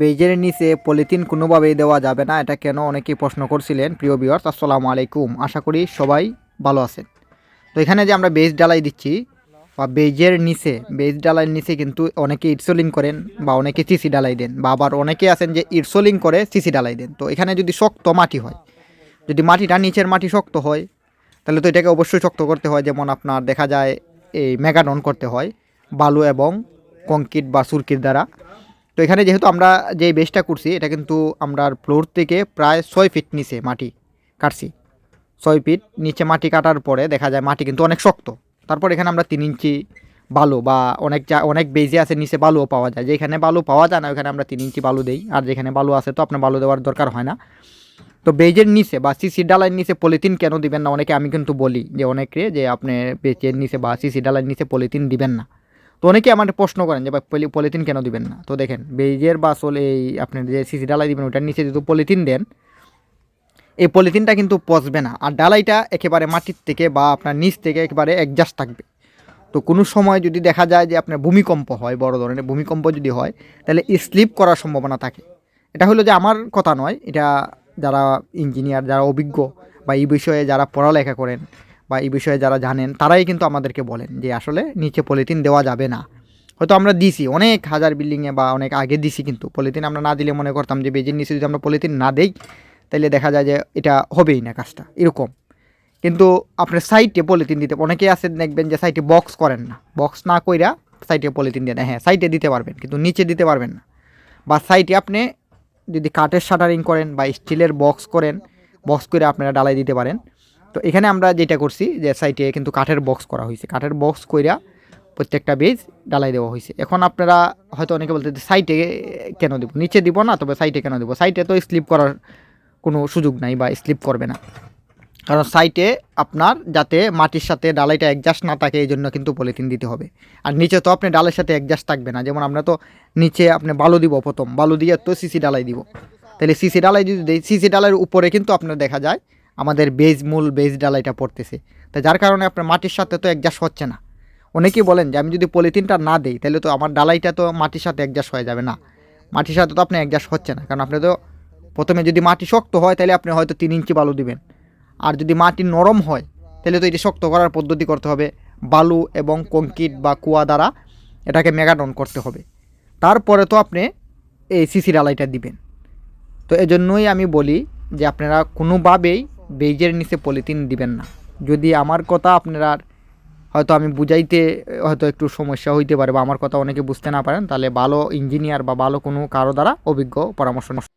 বেজের নিচে পলিথিন কোনোভাবেই দেওয়া যাবে না। এটা কেন? অনেকেই প্রশ্ন করছিলেন, প্রিয় বিয়ার্স আসসালামু আলাইকুম। আশা করি সবাই ভালো আছেন। তো এখানে যে আমরা বেজ ডালাই দিচ্ছি, বা বেজের নিচে বেজ ডালাইয়ের নিচে কিন্তু অনেকে ইটসোলিং করেন, বা অনেকে সিসি ডালাই দেন, বা আবার অনেকে আছেন যে ইটসোলিং করে সিসি ডালাই দেন। তো এখানে যদি শক্ত মাটি হয়, যদি মাটিটা নিচের মাটি শক্ত হয়, তাহলে তো এটাকে অবশ্যই শক্ত করতে হয়। যেমন আপনার দেখা যায় এই মেগাডন করতে হয়, বালু এবং কংক্রিট বা সুরকির দ্বারা। তো এখানে যেহেতু আমরা যে বেসটা করছি, এটা কিন্তু আমরা ফ্লোর থেকে প্রায় ছয় ফিট নিচে মাটি কাটছি। ছয় ফিট নিচে মাটি কাটার পরে দেখা যায় মাটি কিন্তু অনেক শক্ত। তারপর এখানে আমরা তিন ইঞ্চি বালু বা অনেক যা, অনেক বেজে আছে নিচে বালুও পাওয়া যায়। যেখানে বালু পাওয়া যায় না, ওখানে আমরা তিন ইঞ্চি বালু দেই। আর যেখানে বালু আছে তো আপনার বালু দেওয়ার দরকার হয় না। তো বেজের নিচে বা সিসি ডালাইয়ের নিচে পলিথিন কেন দিবেন না? অনেকে আমি কিন্তু বলি যে, অনেকে যে আপনি বেজের নিচে বা সিসি ডালাইয়ের নিচে পলিথিন দিবেন না। তো অনেকে আমার প্রশ্ন করেন যে পলিথিন কেন দিবেন না? তো দেখেন বেজের বা আসলে এই আপনার যে সিসি ডালাই দিবেন ওটার নিচে যদি পলিথিন দেন, এই পলিথিনটা কিন্তু পচবে না। আর ডালাইটা একেবারে মাটির থেকে বা আপনার নিচ থেকে একেবারে অ্যাডজাস্ট থাকবে। তো কোনো সময় যদি দেখা যায় যে, আপনার ভূমিকম্প হয়, বড় ধরনের ভূমিকম্প যদি হয়, তাহলে স্লিপ করার সম্ভাবনা থাকে। এটা হলো যে, আমার কথা নয়। এটা যারা ইঞ্জিনিয়ার, যারা অভিজ্ঞ বা এই বিষয়ে যারা পড়ালেখা করেন বা এই বিষয়ে যারা জানেন, তারাই কিন্তু আমাদেরকে বলেন যে আসলে নিচে পলিথিন দেওয়া যাবে না। হয়তো আমরা দিছি, অনেক হাজার বিল্ডিংয়ে বা অনেক আগে দিছি কিন্তু পলিথিন আমরা না দিলে মনে করতাম যে বেজের নিচে যদি আমরা পলিথিন না দেই তাহলে দেখা যায় যে এটা হবেই না কাজটা, এরকম। কিন্তু আপনার সাইটে পলিথিন দিতে অনেকেই আছেন দেখবেন যে সাইটে বক্স করেন না। বক্স না কইরা সাইটে পলিথিন দেন। হ্যাঁ সাইটে দিতে পারবেন, কিন্তু নিচে দিতে পারবেন না। বা সাইটে আপনি যদি কাঠের শাটারিং করেন বা স্টিলের বক্স করেন বক্স করে আপনারা ডালাই দিতে পারেন। তো এখানে আমরা যেটা করছি যে সাইটে কিন্তু কাঠের বক্স করা হয়েছে। কাঠের বক্স কইরা প্রত্যেকটা বেজ ডালাই দেওয়া হয়েছে। এখন আপনারা হয়তো অনেকে বলতে সাইটে কেন দেবো? নিচে দিব না, তবে সাইটে কেন দেবো? সাইটে তো স্লিপ করার কোনো সুযোগ নাই বা স্লিপ করবে না। কারণ সাইটে আপনার যাতে মাটির সাথে ডালাইটা অ্যাডজাস্ট না থাকে এই জন্য কিন্তু পলিথিন দিতে হবে। আর নিচে তো আপনি ডালের সাথে অ্যাডজাস্ট থাকবে না। যেমন আমরা তো নিচে আপনি বালু দিব প্রথম। বালু দিয়ে তো সিসি ডালাই দিব। তাহলে সিসি ডালাই যদি সিসি ডালাইয়ের উপরে কিন্তু আপনার দেখা যায় আমাদের বেজ মূল বেজ ডালাইটা পড়তেছে। তা যার কারণে আপনার মাটির সাথে তো অ্যাডজাস্ট হচ্ছে না। অনেকেই বলেন যে, আমি যদি পলিথিনটা না দিই, তাহলে তো আমার ডালাইটা তো মাটির সাথে অ্যাডজাস্ট হয়ে যাবে না। মাটির সাথে তো আপনি অ্যাডজাস্ট হচ্ছে না। কারণ আপনি তো প্রথমে যদি মাটি শক্ত হয়, তাহলে আপনি হয়তো তিন ইঞ্চি বালু দিবেন। আর যদি মাটি নরম হয়, তাহলে তো এটি শক্ত করার পদ্ধতি করতে হবে। বালু এবং কংক্রিট বা কুয়া দ্বারা এটাকে মেগাডন করতে হবে। তারপরে তো আপনি এই সিসি ডালাইটা দিবেন। তো এজন্যই আমি বলি যে, আপনারা কোনোভাবেই বেজের নিচে পলিথিন দিবেন না। যদি আমার কথা আপনারা হয়তো আমি বুঝাইতে, হয়তো একটু সমস্যা হইতে পারে বা আমার কথা অনেকে বুঝতে না পারেন, তাহলে ভালো ইঞ্জিনিয়ার বা ভালো কোনো কারও দ্বারা অভিজ্ঞ পরামর্শ